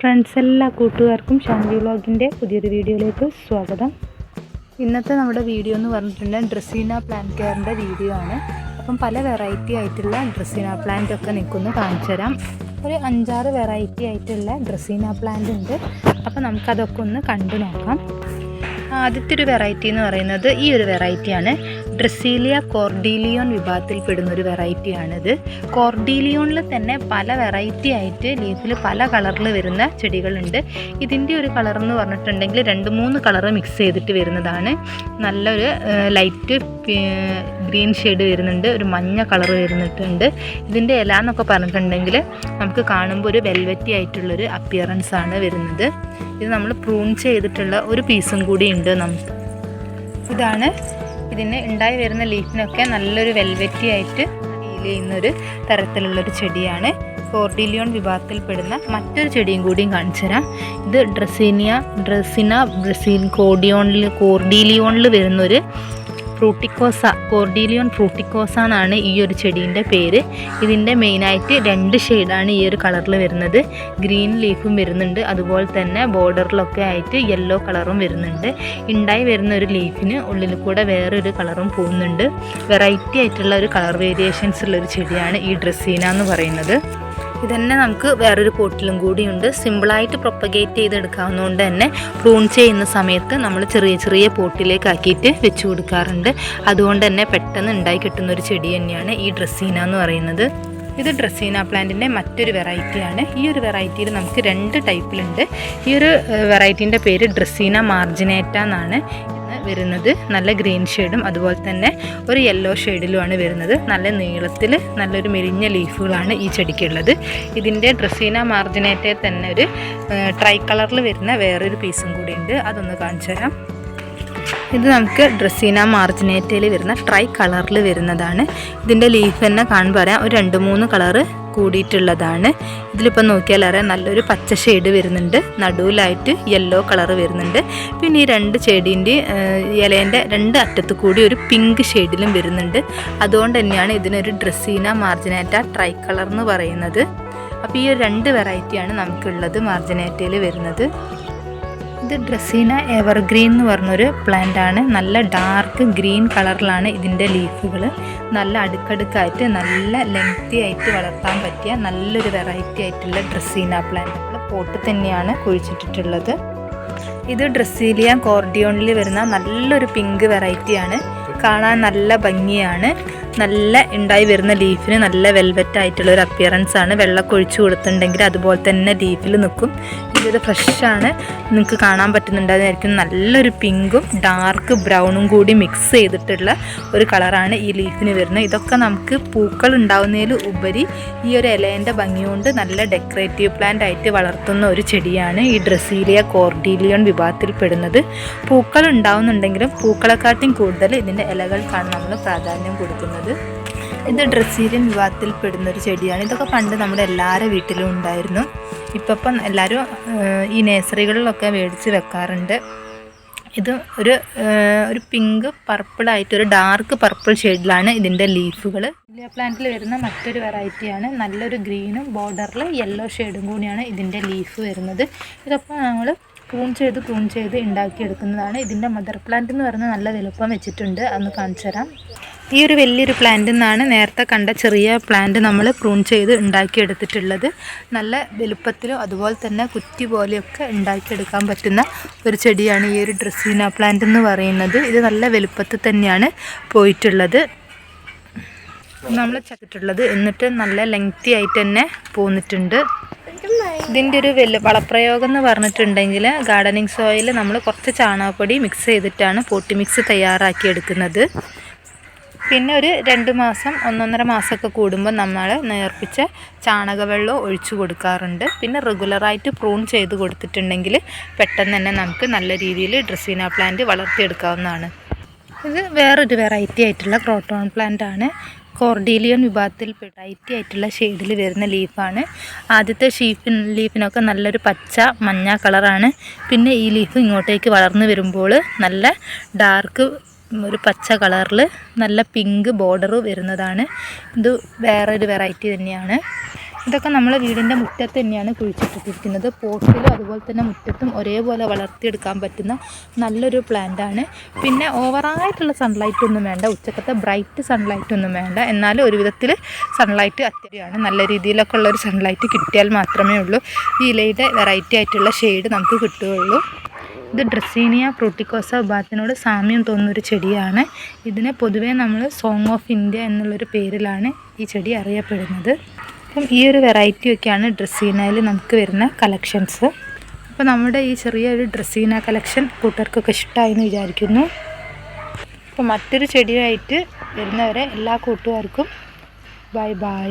Friends എല്ലാ കൂട്ടുകാർക്കും ഷാൻവി വ്ളോഗിന്റെ പുതിയൊരു വീഡിയോയിലേക്ക് സ്വാഗതം. ഇന്നത്തെ നമ്മുടെ വീഡിയോ എന്ന് പറഞ്ഞിട്ടുണ്ടെങ്കിൽ ഡ്രസ്സീന പ്ലാന്റ് കെയറിന്റെ വീഡിയോ ആണ്. അപ്പം പല വെറൈറ്റി ആയിട്ടുള്ള ഡ്രസ്സീന പ്ലാന്റ് ഒക്കെ നിൽക്കുന്നു കാണിച്ചു തരാം. ഒരു അഞ്ചാറ് വെറൈറ്റി ആയിട്ടുള്ള ഡ്രസ്സീന പ്ലാന്റ് ഉണ്ട്. അപ്പോൾ നമുക്കതൊക്കെ ഒന്ന് കണ്ടു നോക്കാം. ആദ്യത്തെ ഒരു വെറൈറ്റി എന്ന് പറയുന്നത് ഈ ഒരു വെറൈറ്റിയാണ് ഡ്രസീലിയ കോർഡീലിയോൺ വിഭാഗത്തിൽപ്പെടുന്ന ഒരു വെറൈറ്റിയാണിത്. കോർഡീലിയോണിൽ തന്നെ പല വെറൈറ്റി ആയിട്ട് ലീഫിൽ പല കളറിൽ വരുന്ന ചെടികളുണ്ട്. ഇതിന്റെ ഒരു കളർ എന്ന് പറഞ്ഞിട്ടുണ്ടെങ്കിൽ രണ്ട് മൂന്ന് കളറ് മിക്സ് ചെയ്തിട്ട് വരുന്നതാണ്. നല്ലൊരു ലൈറ്റ് ഗ്രീൻ ഷെയ്ഡ് വരുന്നുണ്ട്. ഒരു മഞ്ഞ കളർ വരുന്നിട്ടുണ്ട്. ഇതിന്റെ ഇല എന്നൊക്കെ പറഞ്ഞിട്ടുണ്ടെങ്കിൽ നമുക്ക് കാണുമ്പോൾ ഒരു വെൽവെറ്റി ആയിട്ടുള്ളൊരു അപ്പിയറൻസ് ആണ് വരുന്നത്. ഇത് നമ്മൾ പ്രൂൺ ചെയ്തിട്ടുള്ള ഒരു പീസും കൂടി ഉണ്ട് നമുക്ക്. ഇതാണ് ഇതിന് ഉണ്ടായി വരുന്ന ലീഫിനൊക്കെ നല്ലൊരു വെൽവെറ്റി ആയിട്ട് ഫീൽ ചെയ്യുന്നൊരു തരത്തിലുള്ളൊരു ചെടിയാണ്. കോർഡിലിയോൺ വിഭാഗത്തിൽപ്പെടുന്ന മറ്റൊരു ചെടിയും കൂടിയും കാണിച്ചു തരാം. ഇത് ഡ്രസീനിയ ഡ്രസിന ബ്രസീൻ കോഡിയോണിൽ കോർഡിലിയോണിൽ വരുന്നൊരു ഫ്രൂട്ടിക്കോസ കോർഡീലിയോൺ ഫ്രൂട്ടിക്കോസ എന്നാണ് ഈ ഒരു ചെടീന്റെ പേര്. ഇതിന്റെ മെയിനായിട്ട് രണ്ട് ഷെയ്ഡാണ് ഈ ഒരു കളറിൽ വരുന്നത്. ഗ്രീൻ ലീഫും വരുന്നുണ്ട്. അതുപോലെ തന്നെ ബോർഡറിലൊക്കെ ആയിട്ട് യെല്ലോ കളറും വരുന്നുണ്ട്. ഉണ്ടായി വരുന്ന ഒരു ലീഫിന് ഉള്ളിൽ കൂടെ വേറൊരു കളറും പോകുന്നുണ്ട് വെറൈറ്റി ആയിട്ടുള്ള ഒരു കളർ വേരിയേഷൻസ് ഉള്ള ഒരു ചെടിയാണ് ഈ ഡ്രസ്സീന എന്ന് പറയുന്നത്. ഇതന്നെ നമുക്ക് വേറൊരു പോട്ടിലും കൂടിയുണ്ട്. സിമ്പിളായിട്ട് പ്രൊപ്പഗേറ്റ് ചെയ്തെടുക്കാവുന്നതുകൊണ്ട് തന്നെ പ്രൂൺ ചെയ്യുന്ന സമയത്ത് നമ്മൾ ചെറിയ ചെറിയ പോട്ടിലേക്ക് ആക്കിയിട്ട് വെച്ച് കൊടുക്കാറുണ്ട്. അതുകൊണ്ട് തന്നെ പെട്ടെന്ന് ഉണ്ടായി കിട്ടുന്ന ഒരു ചെടി തന്നെയാണ് ഈ ഡ്രസ്സീന എന്ന് പറയുന്നത്. ഇത് ഡ്രസ്സീന പ്ലാന്റിന്റെ മറ്റൊരു വെറൈറ്റിയാണ് ഈ ഒരു വെറൈറ്റിയിൽ നമുക്ക് രണ്ട് ടൈപ്പിലുണ്ട് ഈ ഒരു വെറൈറ്റീന്റെ പേര് ഡ്രസ്സീന മാർജിനേറ്റ എന്നാണ്. വരുന്നത് നല്ല ഗ്രീൻ ഷെയ്ഡും അതുപോലെ തന്നെ ഒരു യെല്ലോ ഷെയ്ഡിലുമാണ് വരുന്നത്. നല്ല നീളത്തിൽ നല്ലൊരു മെലിഞ്ഞ ലീഫുകളാണ് ഈ ചെടിക്കുള്ളത്. ഇതിന്റെ ഡ്രസ്സീന മാർജിനേറ്റേ തന്നെ ഒരു ട്രൈ കളറിൽ വരുന്ന വേറൊരു പീസും കൂടി ഉണ്ട്. അതൊന്ന് കാണിച്ചു തരാം. ഇത് നമുക്ക് ഡ്രസ്സീന മാർജിനേറ്റയിൽ വരുന്ന ട്രൈ കളറിൽ വരുന്നതാണ്. ഇതിന്റെ ലീഫ് തന്നെ കാണുമ്പോൾ പറയാം ഒരു രണ്ട് മൂന്ന് കളറ് കൂടിയിട്ടുള്ളതാണ്. ഇതിലിപ്പോൾ നോക്കിയാൽ അറിയാം നല്ലൊരു പച്ച ഷെയ്ഡ് വരുന്നുണ്ട്. നടുവിലായിട്ട് യെല്ലോ കളർ വരുന്നുണ്ട്. പിന്നെ ഈ രണ്ട് ചെടീന്റെ ഇലേന്റെ രണ്ട് അറ്റത്ത് കൂടി ഒരു പിങ്ക് ഷെയ്ഡിലും വരുന്നുണ്ട്. അതുകൊണ്ട് തന്നെയാണ് ഇതിനൊരു ഡ്രസ്സീന മാർജിനേറ്റ ട്രൈ കളർ എന്ന് പറയുന്നത്. അപ്പോൾ ഈ രണ്ട് വെറൈറ്റിയാണ് നമുക്കുള്ളത് മാർജിനേറ്റയിൽ വരുന്നത്. ഇത് ഡ്രസ്സീന എവർഗ്രീൻ എന്ന് പറഞ്ഞൊരു പ്ലാന്റ് ആണ്. നല്ല ഡാർക്ക് ഗ്രീൻ കളറിലാണ് ഇതിന്റെ ലീഫുകൾ നല്ല അടുക്കടുക്കായിട്ട് നല്ല ലെങ്തി ആയിട്ട് വളർത്താൻ പറ്റിയ നല്ലൊരു വെറൈറ്റി ആയിട്ടുള്ള ഡ്രസ്സീന പ്ലാന്റ് നമ്മൾ പോട്ട് തന്നെയാണ് കുഴിച്ചിട്ടിട്ടുള്ളത്. ഇത് ഡ്രസ്സീലിയ കോർഡിയോണിൽ വരുന്ന നല്ലൊരു പിങ്ക് വെറൈറ്റിയാണ് കാണാൻ നല്ല ഭംഗിയാണ്. നല്ല ഉണ്ടായി വരുന്ന ലീഫിന് നല്ല വെൽവെറ്റ് ആയിട്ടുള്ള ഒരു അപ്പിയറൻസ് ആണ്. വെള്ളമൊക്കെ ഒഴിച്ചു കൊടുത്തിട്ടുണ്ടെങ്കിൽ അതുപോലെ തന്നെ ലീഫിൽ നിൽക്കും. ഇതൊരു ഫ്രഷാണ് നിങ്ങൾക്ക് കാണാൻ പറ്റുന്നുണ്ടായിരിക്കും നല്ലൊരു പിങ്കും ഡാർക്ക് ബ്രൗണും കൂടി മിക്സ് ചെയ്തിട്ടുള്ള ഒരു കളറാണ് ഈ ലീഫിന് വരുന്നത്. ഇതൊക്കെ നമുക്ക് പൂക്കൾ ഉണ്ടാവുന്നതിൽ ഉപരി ഈ ഒരു ഇലേന്റെ ഭംഗി കൊണ്ട് നല്ല ഡെക്കറേറ്റീവ് പ്ലാന്റ് ആയിട്ട് വളർത്തുന്ന ഒരു ചെടിയാണ് ഈ ഡ്രസീലിയ കോർഡീലിയൺ വിഭാഗത്തിൽപ്പെടുന്നത്. പൂക്കൾ ഉണ്ടാവുന്നുണ്ടെങ്കിലും പൂക്കളെക്കാട്ടും കൂടുതൽ ഇതിന്റെ ഇലകൾക്കാണ് നമ്മൾ പ്രാധാന്യം കൊടുക്കുന്നത്. ഇത് ഡ്രസ്സീലിയൻ വിഭാഗത്തിൽ പെടുന്ന ഒരു ചെടിയാണ്. ഇതൊക്കെ പണ്ട് നമ്മുടെ എല്ലാവരുടെ വീട്ടിലും ഉണ്ടായിരുന്നു. ഇപ്പം എല്ലാവരും ഈ നേഴ്സറികളിലൊക്കെ മേടിച്ച് വെക്കാറുണ്ട്. ഇത് ഒരു ഒരു പിങ്ക് പർപ്പിളായിട്ട് ഒരു ഡാർക്ക് പർപ്പിൾ ഷെയ്ഡിലാണ് ഇതിന്റെ ലീഫുകൾ. ലിയ പ്ലാന്റിൽ വരുന്ന മറ്റൊരു വെറൈറ്റിയാണ്. നല്ലൊരു ഗ്രീനും ബോർഡറിൽ യെല്ലോ ഷെയ്ഡും കൂടിയാണ് ഇതിന്റെ ലീഫ് വരുന്നത്. ഇതൊക്കെ നമ്മൾ പ്രൂൺ ചെയ്ത് പ്രൂൺ ചെയ്ത് ഉണ്ടാക്കിയെടുക്കുന്നതാണ്. ഇതിന്റെ മദർ പ്ലാന്റ് എന്ന് പറയുന്നത് നല്ല വലുപ്പം വെച്ചിട്ടുണ്ട്. അന്ന് കാണിച്ചു തരാം ഈ ഒരു വലിയൊരു പ്ലാന്റിൽ നിന്നാണ് നേരത്തെ കണ്ട ചെറിയ പ്ലാന്റ് നമ്മൾ പ്രൂൺ ചെയ്ത് ഉണ്ടാക്കിയെടുത്തിട്ടുള്ളത്. നല്ല വലുപ്പത്തിലും അതുപോലെ തന്നെ കുറ്റി പോലെയൊക്കെ ഉണ്ടാക്കിയെടുക്കാൻ പറ്റുന്ന ഒരു ചെടിയാണ് ഈ ഒരു ഡ്രസ്സീന പ്ലാന്റ് എന്ന് പറയുന്നത്. ഇത് നല്ല വലുപ്പത്തിൽ തന്നെയാണ് പോയിട്ടുള്ളത്. നമ്മൾ ചത്തിട്ടുള്ളത്. എന്നിട്ട് നല്ല ലെങ്തി ആയിട്ട് തന്നെ പോന്നിട്ടുണ്ട്. ഇതിന്റെ ഒരു വലിയ വളപ്രയോഗം എന്ന് പറഞ്ഞിട്ടുണ്ടെങ്കിൽ ഗാർഡനിങ് സോയിൽ നമ്മൾ കുറച്ച് ചാണകപ്പൊടി മിക്സ് ചെയ്തിട്ടാണ് പോട്ടി മിക്സ് തയ്യാറാക്കി എടുക്കുന്നത് പിന്നെ ഒരു രണ്ട് മാസം ഒന്നൊന്നര മാസമൊക്കെ കൂടുമ്പോൾ നമ്മൾ നേർപ്പിച്ച ചാണകവെള്ളം ഒഴിച്ചു കൊടുക്കാറുണ്ട്. പിന്നെ റെഗുലറായിട്ട് പ്രൂൺ ചെയ്ത് കൊടുത്തിട്ടുണ്ടെങ്കിൽ പെട്ടെന്ന് തന്നെ നമുക്ക് നല്ല രീതിയിൽ ഡ്രസ്സീന പ്ലാന്റ് വളർത്തിയെടുക്കാവുന്നതാണ്. ഇത് വേറൊരു വെറൈറ്റി ആയിട്ടുള്ള ക്രോട്ടോൺ പ്ലാന്റ് ആണ്. കോർഡീലിയൻ വിഭാഗത്തിൽ വെറൈറ്റി ആയിട്ടുള്ള ഷെയ്ഡിൽ വരുന്ന ലീഫാണ് ആദ്യത്തെ ഷീഫിൻ ലീഫിനൊക്കെ നല്ലൊരു പച്ച മഞ്ഞ കളറാണ് പിന്നെ ഈ ലീഫ് ഇങ്ങോട്ടേക്ക് വളർന്നു വരുമ്പോൾ നല്ല ഡാർക്ക് ഒരു പച്ച കളറിൽ നല്ല പിങ്ക് ബോർഡർ വരുന്നതാണ്. ഇത് വേറൊരു വെറൈറ്റി തന്നെയാണ്. ഇതൊക്കെ നമ്മൾ വീടിന്റെ മുറ്റത്ത് തന്നെയാണ് കുഴിച്ചിട്ടിരിക്കുന്നത്. പോട്ടിലും അതുപോലെ തന്നെ മുറ്റത്തും ഒരേപോലെ വളർത്തിയെടുക്കാൻ പറ്റുന്ന നല്ലൊരു പ്ലാന്റാണ് പിന്നെ ഓവറായിട്ടുള്ള സൺലൈറ്റ് ഒന്നും വേണ്ട. ഉച്ചക്കത്തെ ബ്രൈറ്റ് സൺലൈറ്റ് ഒന്നും വേണ്ട. എന്നാലും ഒരു വിധത്തിൽ സൺലൈറ്റ് അത്യാവശ്യമാണ്. നല്ല രീതിയിലൊക്കെ ഉള്ളൊരു സൺലൈറ്റ് കിട്ടിയാൽ മാത്രമേ ഉള്ളൂ. ഈ ഇലയുടെ വെറൈറ്റി ആയിട്ടുള്ള ഷെയ്ഡ് നമുക്ക് കിട്ടുകയുള്ളൂ. ഇത് ഡ്രസ്സീനിയ ഫ്രൂട്ടിക്കോസ വിഭാഗത്തിനോട് സാമ്യം തോന്നുന്ന ഒരു ചെടിയാണ്. ഇതിനെ പൊതുവേ നമ്മൾ സോങ് ഓഫ് ഇന്ത്യ എന്നുള്ളൊരു പേരിലാണ് ഈ ചെടി അറിയപ്പെടുന്നത്. അപ്പം ഈ ഒരു വെറൈറ്റി ഒക്കെയാണ് ഡ്രസ്സീനയിൽ നമുക്ക് വരുന്ന കളക്ഷൻസ് അപ്പോൾ നമ്മുടെ ഈ ചെറിയൊരു ഡ്രസ്സീന കളക്ഷൻ കൂട്ടർക്കൊക്കെ ഇഷ്ടമായി എന്ന് വിചാരിക്കുന്നു. അപ്പോൾ മറ്റൊരു ചെടിയായിട്ട് വരുന്നവരെ എല്ലാ കൂട്ടുകാർക്കും ബൈ ബൈ